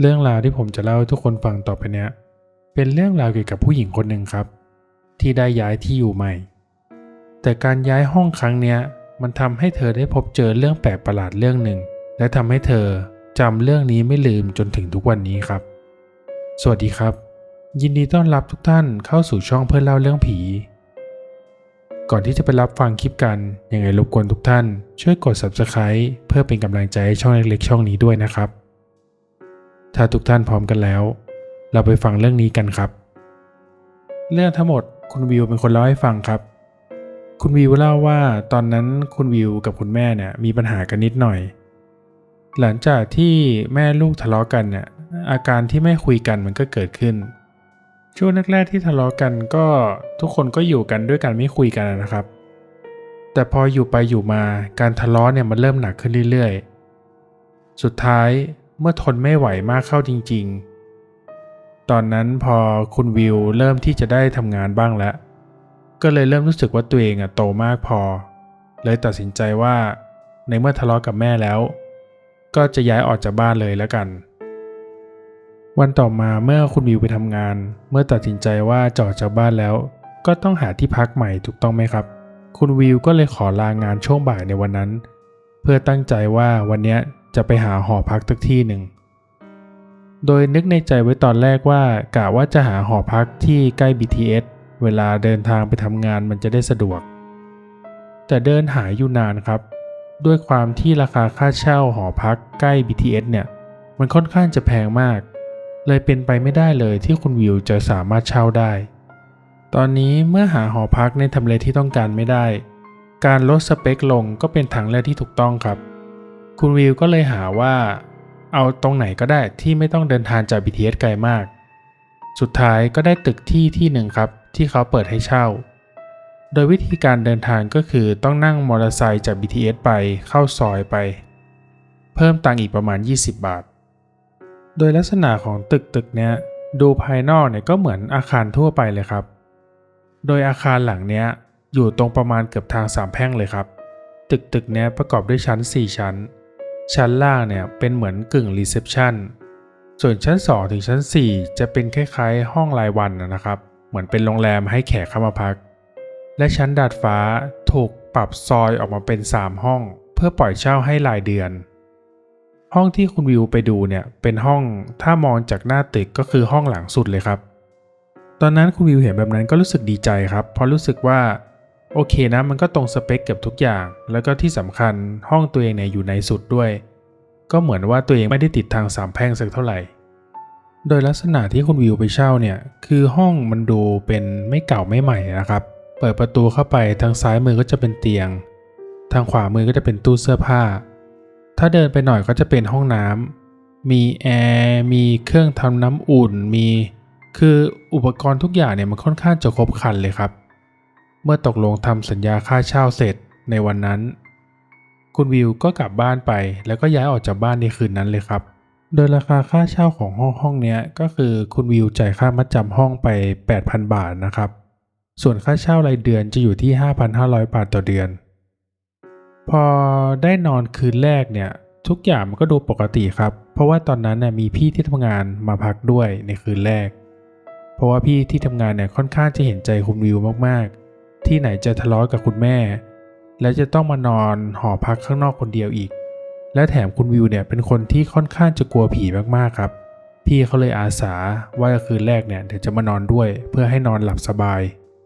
เรื่องราวที่ผมจะเล่าให้ทุกคนฟังต่อไปเนี้ย เป็นเรื่องราวเกี่ยวกับผู้หญิงคนหนึ่งครับ ที่ได้ย้ายที่อยู่ใหม่ แต่การย้ายห้องครั้งเนี้ยมันทำให้เธอได้พบเจอเรื่องแปลกประหลาดเรื่องหนึ่ง และทำให้เธอจำเรื่องนี้ไม่ลืมจนถึงทุกวันนี้ครับ สวัสดีครับ ยินดีต้อนรับทุกท่านเข้าสู่ช่องเพื่อนเล่าเรื่องผี ก่อนที่จะไปรับฟังคลิปกันยังไงรบกวนทุกท่าน ช่วยกด subscribe เพื่อเป็นกำลังใจให้ช่องเล็กๆช่องนี้ด้วยนะครับ ถ้าทุกท่านพร้อมกันแล้ว เราไปฟังเรื่องนี้กันครับ เรื่องทั้งหมดคุณวิวเป็นคนเล่าให้ฟังครับ คุณวิวเล่าว่าตอนนั้นคุณวิวกับคุณแม่เนี่ยมีปัญหากันนิดหน่อย หลังจากที่แม่ลูกทะเลาะกันเนี่ยอาการที่ไม่คุยกันมันก็เกิดขึ้น ช่วงแรกๆที่ทะเลาะกันก็ทุกคนก็อยู่กันด้วยกันไม่คุยกันนะครับ แต่พออยู่ไปอยู่มาการทะเลาะเนี่ยมันเริ่มหนักขึ้นเรื่อยๆ สุดท้าย เมื่อทนไม่ไหวมากเข้าจริง ๆ ตอนนั้นพอคุณวิวเริ่มที่จะได้ทำงานบ้างแล้ว ก็เลยเริ่มรู้สึกว่าตัวเองอะโตมากพอ เลยตัดสินใจว่าในเมื่อทะเลาะกับแม่แล้ว ก็จะย้ายออกจากบ้านเลยแล้วกัน วันต่อมาเมื่อคุณวิวไปทำงาน เมื่อตัดสินใจว่าจะออกจากบ้านแล้ว ก็ต้องหาที่พักใหม่ถูกต้องไหมครับ คุณวิวก็เลยขอลางานช่วงบ่ายในวันนั้น เพื่อตั้งใจว่าวันเนี้ย จะไปหาหอพักสักที่หนึ่ง โดยนึกในใจไว้ตอนแรกว่ากะว่าจะหาหอพักที่ใกล้ BTS เวลาเดินทางไปทำงานมันจะได้สะดวก แต่เดินหาอยู่นานครับ ด้วยความที่ราคาค่าเช่าหอพักใกล้ BTS เนี่ย มันค่อนข้างจะแพงมาก เลยเป็นไปไม่ได้เลยที่คุณวิวจะสามารถเช่าได้ ตอนนี้เมื่อหาหอพักในทำเลที่ต้องการไม่ได้ การลดสเปคลงก็เป็นทางเลือกที่ถูกต้องครับ คุณวิวก็เลยหาว่า เอาตรงไหนก็ได้ที่ไม่ต้องเดินทางจาก BTS ไกลมาก สุดท้ายก็ได้ตึกที่ที่หนึ่งครับ ที่เขาเปิดให้เช่า โดยวิธีการเดินทางก็คือต้องนั่งมอเตอร์ไซค์จาก BTS ไปเข้าซอยไป เพิ่มตังค์อีกประมาณ 20 บาท โดยลักษณะของตึกตึกเนี้ยดูภายนอกเนี่ยก็เหมือนอาคารทั่วไปเลยครับ โดยอาคารหลังเนี้ยอยู่ตรงประมาณเกือบทางสามแพร่งเลยครับ ตึกตึกเนี้ยประกอบด้วยชั้น 4 ชั้น ชั้นล่างเนี่ยเป็นเหมือนกึ่งรีเซพชันส่วนชั้น 2 ถึงชั้น 4 จะเป็นคล้ายๆ ห้องรายวันนะครับ เหมือนเป็นโรงแรมให้แขกเข้ามาพัก และชั้นดาดฟ้าถูกปรับซอยออกมาเป็น 3 ห้อง เพื่อปล่อยเช่าให้รายเดือน ห้องที่คุณวิวไปดูเนี่ยเป็นห้องถ้ามองจากหน้าตึกก็คือห้องหลังสุดเลยครับ ตอนนั้นคุณวิวเห็นแบบนั้นก็รู้สึกดีใจครับ เพราะรู้สึกว่า โอเคนะมันก็ตรงสเปคเกือบทุกอย่าง แล้วก็ที่สำคัญห้องตัวเองเนี่ยอยู่ในสุดด้วย ก็เหมือนว่าตัวเองไม่ได้ติดทางสามแพร่งสักเท่าไหร่ โดยลักษณะที่คุณวิวไปเช่าเนี่ยคือห้องมันดูเป็นไม่เก่าไม่ใหม่นะครับ เปิดประตูเข้าไปทางซ้ายมือก็จะเป็นเตียง ทางขวามือก็จะเป็นตู้เสื้อผ้า ถ้าเดินไปหน่อยก็จะเป็นห้องน้ำมีแอร์มีเครื่องทำน้ำอุ่นมี คืออุปกรณ์ทุกอย่างเนี่ยมันค่อนข้างจะครบครันเลยครับ มื่อตกลงทำสัญญาค่าเช่าเสร็จในวันนั้น คุณวิวก็กลับบ้านไป แล้วก็ย้ายออกจากบ้านในคืนนั้นเลยครับ โดยราคาค่าเช่าของห้องห้องนี้ก็คือคุณวิวจ่ายค่ามัดจำห้องไป 8,000 บาทนะครับ ส่วนค่าเช่ารายเดือนจะอยู่ที่ 5,500 บาทต่อเดือน พอได้นอนคืนแรกเนี่ยทุกอย่างมันก็ดูปกติครับ เพราะว่าตอนนั้นน่ยมีพี่ที่ทำงานมาพักด้วยในคืนแรก เพราะว่าพี่ที่ทำงานเนี่ยค่อนข้างจะเห็นใจคุณวิวมาก ที่ไหนจะทะเลาะกับคุณแม่ และจะต้องมานอนหอพักข้างนอกคนเดียวอีก และแถมคุณวิวเนี่ยเป็นคนที่ค่อนข้างจะกลัวผีมากๆครับ พี่เขาเลยอาสาว่าคืนแรกเนี่ยเดี๋ยวจะมานอนด้วย เพื่อให้นอนหลับสบาย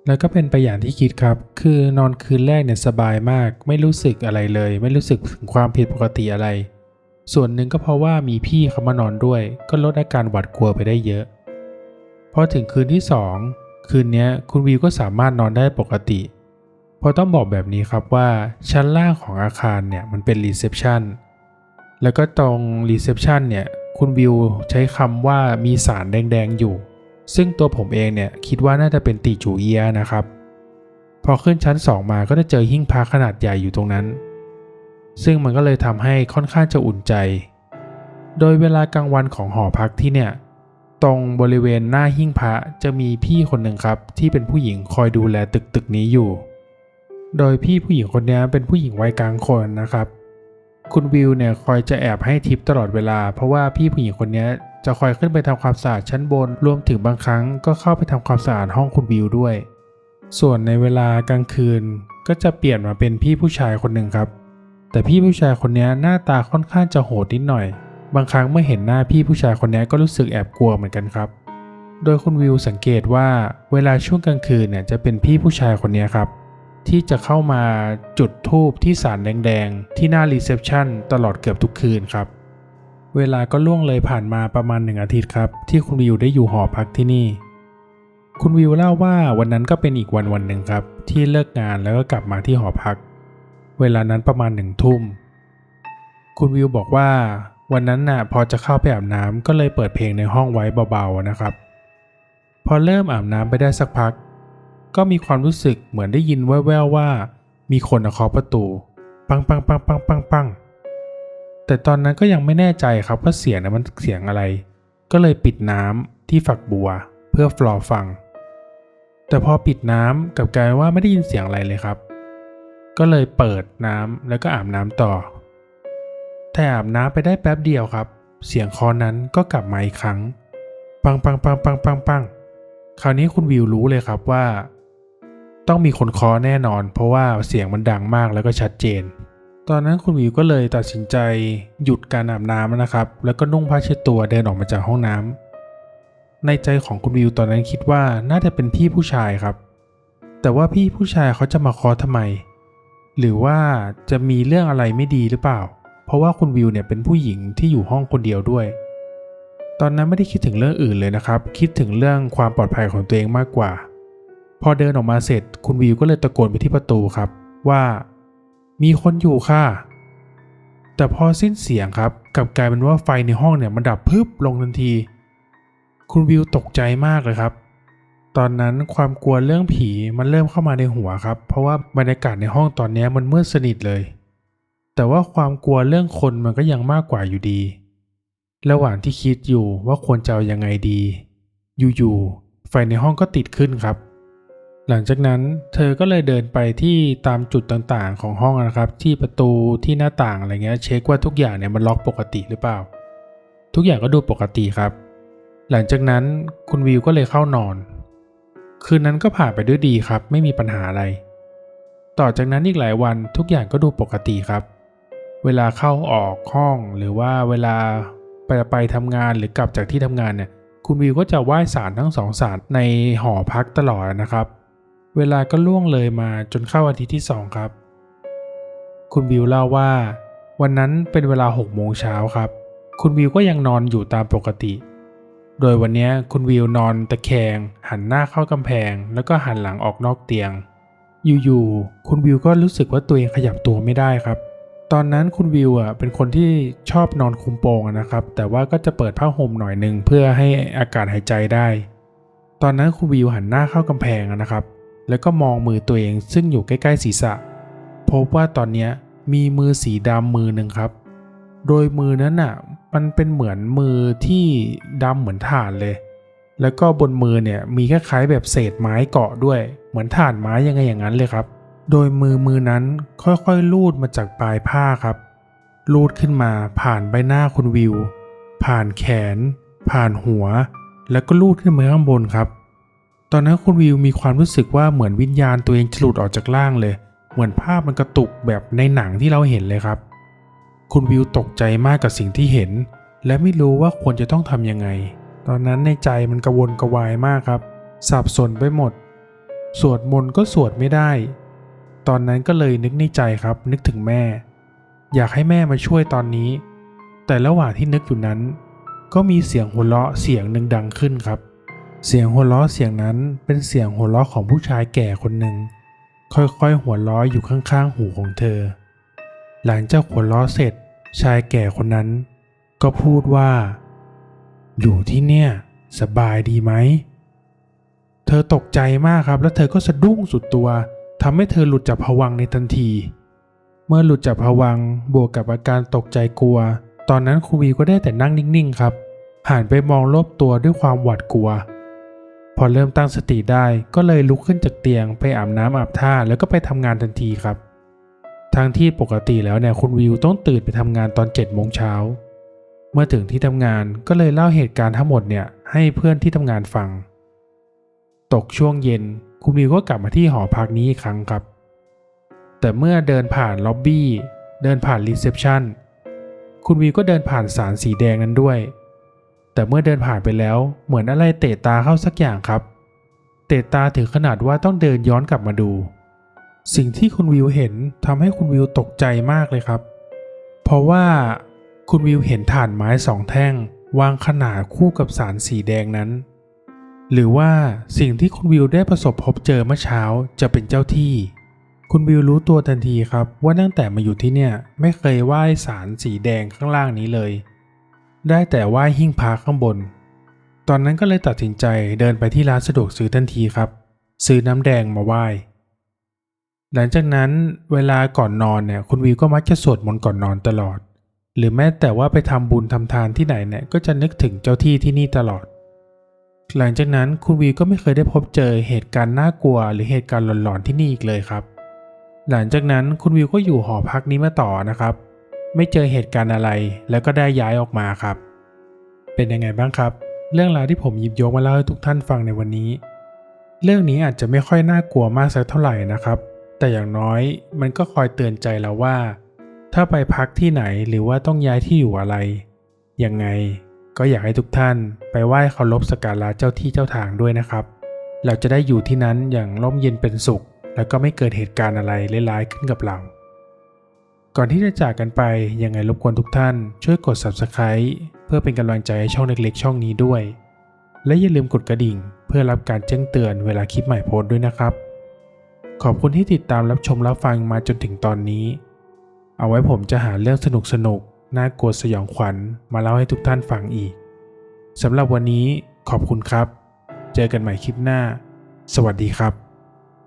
แล้วก็เป็นไปอย่างที่คิดครับ คือนอนคืนแรกเนี่ยสบายมาก ไม่รู้สึกอะไรเลย ไม่รู้สึกถึงความผิดปกติอะไร ส่วนหนึ่งก็เพราะว่ามีพี่เขามานอนด้วย ก็ลดอาการหวาดกลัวไปได้เยอะพอถึงคืนที่ 2 คืนนี้คุณวิวก็สามารถนอนได้ปกติ เพราะต้องบอกแบบนี้ครับว่าชั้นล่างของอาคารเนี่ยมันเป็นรีเซพชันแล้วก็ตรงรีเซพชันเนี่ยคุณวิวใช้คำว่ามีสารแดงๆอยู่ ซึ่งตัวผมเองเนี่ยคิดว่าน่าจะเป็นตีจูเอียนะครับ พอขึ้นชั้น 2 มาก็จะเจอหิ้งพระขนาดใหญ่อยู่ตรงนั้น ซึ่งมันก็เลยทำให้ค่อนข้างจะอุ่นใจ โดยเวลากลางวันของหอพักที่เนี่ย ตรงบริเวณหน้าหิ้งพระจะมีพี่คนหนึ่งครับ ที่เป็นผู้หญิงคอยดูแลตึกตึกนี้อยู่ โดยพี่ผู้หญิงคนนี้เป็นผู้หญิงวัยกลางคนนะครับ คุณวิวเนี่ยคอยจะแอบให้ทิปตลอดเวลา เพราะว่าพี่ผู้หญิงคนนี้จะคอยขึ้นไปทำความสะอาดชั้นบน รวมถึงบางครั้งก็เข้าไปทำความสะอาดห้องคุณวิวด้วย ส่วนในเวลากลางคืนก็จะเปลี่ยนมาเป็นพี่ผู้ชายคนหนึ่งครับ แต่พี่ผู้ชายคนนี้หน้าตาค่อนข้างจะโหดนิดหน่อย บางครั้งเมื่อเห็นหน้าพี่ผู้ชายคนนี้ก็รู้สึกแอบกลัวเหมือนกันครับ โดยคุณวิวสังเกตว่าเวลาช่วงกลางคืนเนี่ยจะเป็นพี่ผู้ชายคนนี้ครับ ที่จะเข้ามาจุดธูปที่สารแดงๆ ที่หน้ารีเซพชันตลอดเกือบทุกคืนครับ เวลาก็ล่วงเลยผ่านมาประมาณหนึ่งอาทิตย์ครับ ที่คุณวิวได้อยู่หอพักที่นี่ คุณวิวเล่าว่าวันนั้นก็เป็นอีกวันวันหนึ่งครับ ที่เลิกงานแล้วก็กลับมาที่หอพัก เวลานั้นประมาณหนึ่งทุ่มคุณวิวบอกว่า วันนั้นน่ะพอจะเข้าไปอาบน้ำก็เลยเปิดเพลงในห้องไว้เบาๆนะครับ พอเริ่มอาบน้ำไปได้สักพัก ก็มีความรู้สึกเหมือนได้ยินแว่วๆว่า มีคนเคาะประตู ปังปังปังปังปังปังแต่ตอนนั้นก็ยังไม่แน่ใจครับว่าเสียงนั้นมันเสียงอะไร ก็เลยปิดน้ำที่ฝักบัวเพื่อฟลอฟัง แต่พอปิดน้ำกับกลายว่าไม่ได้ยินเสียงอะไรเลยครับ ก็เลยเปิดน้ำแล้วก็อาบน้ำต่อ แต่อาบน้ำไปได้แป๊บเดียวครับ เสียงคอนั้นก็กลับมาอีกครั้ง ปังปังปังปังปังปังคราวนี้คุณวิวรู้เลยครับว่า ต้องมีคนคอแน่นอน เพราะว่าเสียงมันดังมากแล้วก็ชัดเจน ตอนนั้นคุณวิวก็เลยตัดสินใจหยุดการอาบน้ำนะครับ แล้วก็นุ่งผ้าเช็ดตัวเดินออกมาจากห้องน้ำในใจของคุณวิวตอนนั้นคิดว่าน่าจะเป็นพี่ผู้ชายครับ แต่ว่าพี่ผู้ชายเขาจะมาคอทำไม หรือว่าจะมีเรื่องอะไรไม่ดีหรือเปล่า ราะว่าคุณวิวเนี่ยเป็นผู้หญิงที่อยู่ห้องคนเดียวด้วย ตอนนั้นไม่ได้คิดถึงเรื่องอื่นเลยนะครับ คิดถึงเรื่องความปลอดภัยของตัวเองมากกว่า พอเดินออกมาเสร็จ คุณวิวก็เลยตะโกนไปที่ประตูครับ ว่า มีคนอยู่ค่ะ แต่พอสิ้นเสียงครับกลับกลายเป็นว่าไฟในห้องเนี่ยมันดับพึบลงทันที คุณวิวตกใจมากเลยครับตอนนั้นความกลัวเรื่องผีมันเริ่มเข้ามาในหัวครับ เพราะว่าบรรยากาศในห้องตอนนี้มันมืดสนิทเลย แต่ว่าความกลัวเรื่องคนมันก็ยังมากกว่าอยู่ดี ระหว่างที่คิดอยู่ว่าควรจะเอายังไงดี อยู่ๆ ไฟในห้องก็ติดขึ้นครับ หลังจากนั้นเธอก็เลยเดินไปที่ตามจุดต่างๆ ของห้องนะครับ ที่ประตูที่หน้าต่างอะไรเงี้ยเช็คว่าทุกอย่างเนี่ยมันล็อกปกติหรือเปล่า ทุกอย่างก็ดูปกติครับ หลังจากนั้นคุณวิวก็เลยเข้านอน คืนนั้นก็ผ่านไปด้วยดีครับ ไม่มีปัญหาอะไร ต่อจากนั้นอีกหลายวันทุกอย่างก็ดูปกติครับ เวลาเข้าออกห้องหรือว่าเวลาไปไปทำงานหรือกลับจากที่ทำงานเนี่ยคุณวิวก็จะไหว้ศาลทั้งสองศาลในหอพักตลอดนะครับ เวลาก็ล่วงเลยมาจนเข้าอาทิตย์ที่สองครับ คุณวิวเล่าว่า วันนั้นเป็นเวลาหกโมงเช้าครับ คุณวิวก็ยังนอนอยู่ตามปกติ โดยวันนี้คุณวิวนอนตะแคง หันหน้าเข้ากำแพง แล้วก็หันหลังออกนอกเตียง อยู่ๆคุณวิวก็รู้สึกว่าตัวเองขยับตัวไม่ได้ครับ ตอนนั้นคุณวิวอะเป็นคนที่ชอบนอนคุมโปงนะครับ แต่ว่าก็จะเปิดผ้าห่มหน่อยหนึ่งเพื่อให้อากาศหายใจได้ ตอนนั้นคุณวิวหันหน้าเข้ากำแพงนะครับ แล้วก็มองมือตัวเองซึ่งอยู่ใกล้ๆศีรษะ พบว่าตอนนี้มีมือสีดำมือหนึ่งครับ โดยมือนั้นน่ะมันเป็นเหมือนมือที่ดำเหมือนถ่านเลย แล้วก็บนมือเนี่ยมีคล้ายๆแบบเศษไม้เกาะด้วย เหมือนถ่านไม้ยังไงอย่างนั้นเลยครับ โดยมือมือนั้นค่อยๆ ลูดมาจากปลายผ้าครับ ลูดขึ้นมาผ่านใบหน้าคุณวิว ผ่านแขน ผ่านหัว แล้วก็ลูดขึ้นมาข้างบนครับ ตอนนั้นคุณวิวมีความรู้สึกว่าเหมือนวิญญาณตัวเองจะหลุดออกจากร่างเลย เหมือนภาพมันกระตุกแบบในหนังที่เราเห็นเลยครับ คุณวิวตกใจมากกับสิ่งที่เห็น และไม่รู้ว่าควรจะต้องทำยังไง ตอนนั้นในใจมันกระวนกระวายมากครับ สับสนไปหมด สวดมนต์ก็สวดไม่ได้ ตอนนั้นก็เลยนึกในใจครับนึกถึงแม่ อยากให้แม่มาช่วยตอนนี้ แต่ระหว่างที่นึกอยู่นั้น ก็มีเสียงหัวเราะเสียงหนึ่งดังขึ้นครับ เสียงหัวเราะเสียงนั้นเป็นเสียงหัวเราะของผู้ชายแก่คนหนึ่งค่อยๆหัวเราะอยู่ข้างๆหูของเธอ หลังจากหัวเราะเสร็จชายแก่คนนั้น ก็พูดว่า อยู่ที่เนี่ย สบายดีไหม เธอตกใจมากครับ แล้วเธอก็สะดุ้งสุดตัว ทำให้เธอหลุดจากภวังในทันที เมื่อหลุดจากภวังบวกกับอาการตกใจกลัว ตอนนั้นครูวีก็ได้แต่นั่งนิ่งๆครับหันไปมองรอบตัวด้วยความหวาดกลัว พอเริ่มตั้งสติได้ก็เลยลุกขึ้นจากเตียงไปอาบน้ำอาบท่าแล้วก็ไปทำงานทันทีครับ ทั้งที่ปกติแล้วเนี่ยคุณวิวต้องตื่นไปทำงานตอน7จ็ดโมงเช้าเมื่อถึงที่ทำงานก็เลยเล่าเหตุการณ์ทั้งหมดเนี่ยให้เพื่อนที่ทำงานฟัง ตกช่วงเย็น คุณวิวก็กลับมาที่หอพักนี้อีกครั้งครับ แต่เมื่อเดินผ่านล็อบบี้เดินผ่านรีเซพชันคุณวิวก็เดินผ่านสารสีแดงนั้นด้วย แต่เมื่อเดินผ่านไปแล้วเหมือนอะไรเตะตาเข้าสักอย่างครับ เตะตาถึงขนาดว่าต้องเดินย้อนกลับมาดู สิ่งที่คุณวิวเห็นทำให้คุณวิวตกใจมากเลยครับ เพราะว่าคุณวิวเห็นถ่านไม้สองแท่ง วางขนาดคู่กับสารสีแดงนั้น หรือว่าสิ่งที่คุณวิวได้ประสบพบเจอเมื่อเช้าจะเป็นเจ้าที่ คุณวิวรู้ตัวทันทีครับว่าตั้งแต่มาอยู่ที่เนี่ยไม่เคยไหว้สารสีแดงข้างล่างนี้เลย ได้แต่ไหว้หิ้งพระข้างบน ตอนนั้นก็เลยตัดสินใจเดินไปที่ร้านสะดวกซื้อทันทีครับ ซื้อน้ำแดงมาไหว้หลังจากนั้นเวลาก่อนนอนเนี่ยคุณวิวก็มักจะสวดมนต์ก่อนนอนตลอด หรือแม้แต่ว่าไปทำบุญทำทานที่ไหนเนี่ยก็จะนึกถึงเจ้าที่ที่นี่ตลอด หลังจากนั้นคุณวิวก็ไม่เคยได้พบเจอเหตุการณ์น่ากลัว หรือเหตุการณ์หลอนๆที่นี่อีกเลยครับ หลังจากนั้นคุณวิวก็อยู่หอพักนี้มาต่อนะครับ ไม่เจอเหตุการณ์อะไร แล้วก็ได้ย้ายออกมาครับ เป็นยังไงบ้างครับ เรื่องราวที่ผมหยิบยกมาเล่าให้ทุกท่านฟังในวันนี้ เรื่องนี้อาจจะไม่ค่อยน่ากลัวมากสักเท่าไหร่นะครับ แต่อย่างน้อยมันก็คอยเตือนใจเราว่า ถ้าไปพักที่ไหนหรือว่าต้องย้ายที่อยู่อะไรยังไง ก็อยากให้ทุกท่านไปไหว้เคารพสักการะเจ้าที่เจ้าทางด้วยนะครับ เราจะได้อยู่ที่นั้นอย่างร่มเย็นเป็นสุข แล้วก็ไม่เกิดเหตุการณ์อะไรร้ายๆขึ้นกับเรา ก่อนที่จะจากกันไปยังไงรบกวนทุกท่านช่วยกด Subscribe เพื่อเป็นกำลังใจให้ช่องเล็กๆ ช่องนี้ด้วย และอย่าลืมกดกระดิ่ง เพื่อรับการแจ้งเตือนเวลาคลิปใหม่โพสต์ด้วยนะครับ ขอบคุณที่ติดตามรับชมรับฟังมาจนถึงตอนนี้ เอาไว้ผมจะหาเรื่องสนุกๆ น่ากลัวสยองขวัญมาเล่าให้ทุกท่านฟังอีกสำหรับวันนี้ขอบคุณครับ เจอกันใหม่คลิปหน้า สวัสดีครับ